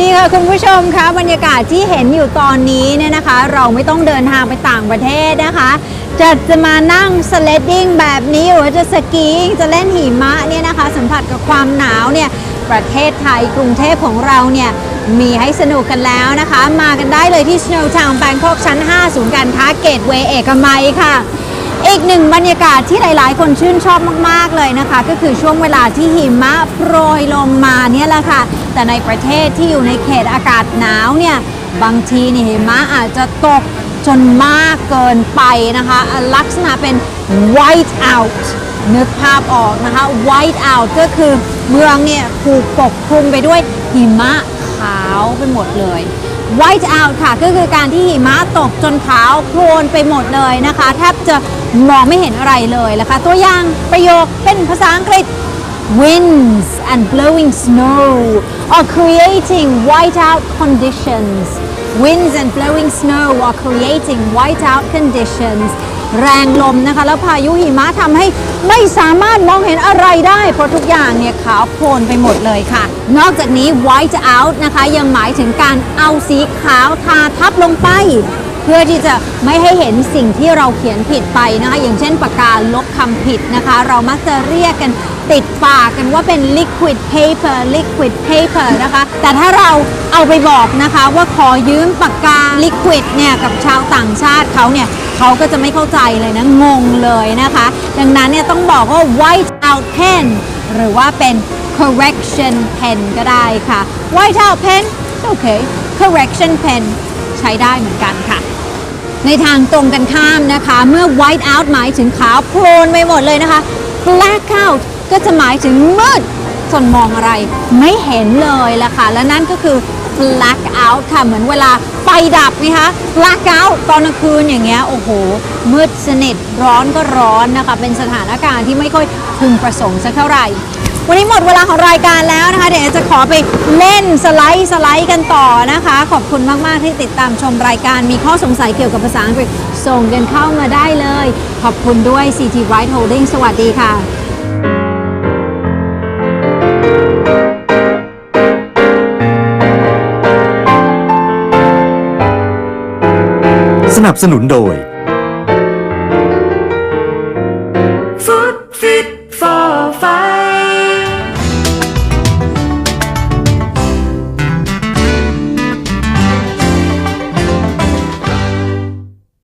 ดีค่ะคุณผู้ชมคะบรรยากาศที่เห็นอยู่ตอนนี้เนี่ยนะคะ เราไม่ต้องเดินทางไปต่างประเทศนะคะจะจะมานั่งสเลดดิ้งแบบนี้หรือว่าจะสกีจะเล่นหิมะเนี่ยนะคะ สัมผัสกับความหนาวเนี่ยประเทศไทยกรุงเทพของเราเนี่ยมีให้สนุกกันแล้วนะคะ มากันได้เลยที่ Snow Town Bangkok ชั้น 5 ศูนย์การค้าเกตเวย์เอกมัยค่ะ อีกหนึ่งบรรยากาศที่หลาย ๆ คนชื่นชอบมาก ๆ เลยนะคะ ก็คือช่วงเวลาที่หิมะโปรยลงมาเนี่ยแหละค่ะ แต่ในประเทศที่อยู่ในเขตอากาศหนาวเนี่ย บางทีนี่หิมะอาจจะตกจนมากเกินไปนะคะ ลักษณะเป็น white out นึกภาพออกนะคะ white out ก็คือเมืองเนี่ยถูกปกคลุมไปด้วยหิมะขาวไปหมดเลย white out ค่ะ ก็คือการที่หิมะตกจนขาวโพลนไปหมดเลยนะคะ แทบจะมองไม่เห็นอะไรเลยนะคะ ตัวอย่างประโยคเป็นภาษาอังกฤษ winds and blowing snow are creating whiteout conditions winds and blowing snow are creating whiteout conditions แรงลมนะคะ แล้วพายุหิมะทำให้ไม่สามารถมองเห็นอะไรได้ เพราะทุกอย่างเนี่ยขาวโพลนไปหมดเลยค่ะ นอกจากนี้ white out นะคะยังหมายถึงการเอาสีขาวทาทับลงไป เพื่อที่จะไม่ให้เห็นสิ่งที่เราเขียนผิดไปนะคะ อย่างเช่นปากกาลบคำผิดนะคะ เรามักจะเรียกกัน ติดปากกันว่าเป็น liquid paper liquid paper นะคะ แต่ถ้าเราเอาไปบอกนะคะว่าขอยืมปากกา liquid เนี่ยกับชาวต่างชาติเขาเนี่ยเขาก็จะไม่เข้าใจเลยนะ งงเลยนะคะ ดังนั้นเนี่ยต้องบอกว่า white out pen หรือว่าเป็น correction pen ก็ได้ค่ะ white out pen โอเค correction pen ใช้ได้เหมือนกันค่ะในทางตรงกันข้ามนะคะ เมื่อ white out หมายถึงขาวโพลนไปหมดเลยนะคะ black out ก็จะหมายถึงมืดจนมองอะไรไม่เห็นเลยล่ะค่ะ และนั่นก็คือ black out ค่ะ เหมือนเวลาไฟดับนะคะ black out ตอนกลางคืนอย่างเงี้ย โอ้โห มืดสนิทร้อนก็ร้อนนะคะ เป็นสถานการณ์ที่ไม่ค่อยพึงประสงค์สักเท่าไหร่ วันนี้หมดเวลาของรายการแล้วนะคะ เดี๋ยวจะขอไปเล่นสไลด์สไลด์กันต่อนะคะ ขอบคุณมาก ๆ ที่ติดตามชมรายการ มีข้อสงสัยเกี่ยวกับภาษาอังกฤษส่งกันเข้ามาได้เลย ขอบคุณด้วย CT Right Holding สวัสดีค่ะ สนับสนุนโดย Food Fit for Fire